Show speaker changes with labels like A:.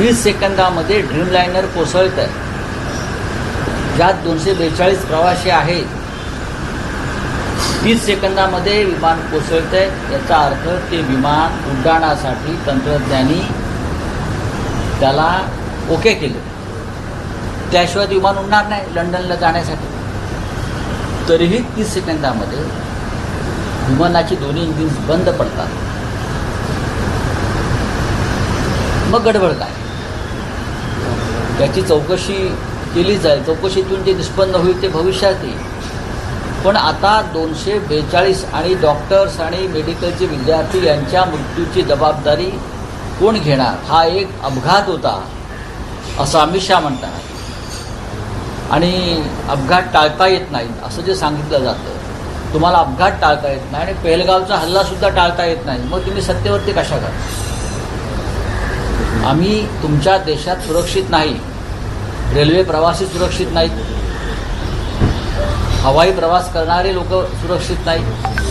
A: तीस सेकंदामध्ये ड्रीमलायनर कोसळत आहे ज्यात दोनशे बेचाळीस प्रवासी आहेत. तीस सेकंदामध्ये विमान कोसळत आहे याचा अर्थ ते विमान उड्डाणासाठी तंत्रज्ञानी त्याला ओके केलं. त्याशिवाय विमान उडणार नाही लंडनला जाण्यासाठी. तरीही तीस सेकंदामध्ये विमानाची दोन्ही इंजिन्स बंद पडतात. मग गडबड काय? त्याची चौकशी केली जाईल. चौकशीतून जे निष्पन्न होईल ते भविष्यात येईल पण आता दोनशे बेचाळीस आणि डॉक्टर्स आणि मेडिकलचे विद्यार्थी यांच्या मृत्यूची जबाबदारी कोण घेणार? हा एक अपघात होता असं अमित शहा म्हणतात. आणि अपघात टाळता येत नाही असं जे सांगितलं जातं. तुम्हाला अपघात टाळता येत नाही आणि पेहलगावचा हल्लासुद्धा टाळता येत नाही. मग तुम्ही सत्तेवरती कशा करा आम्ही तुमच्या देशात सुरक्षित नाही. रेल्वे प्रवासी सुरक्षित नाहीत. हवाई प्रवास करणारे लोक सुरक्षित नाहीत.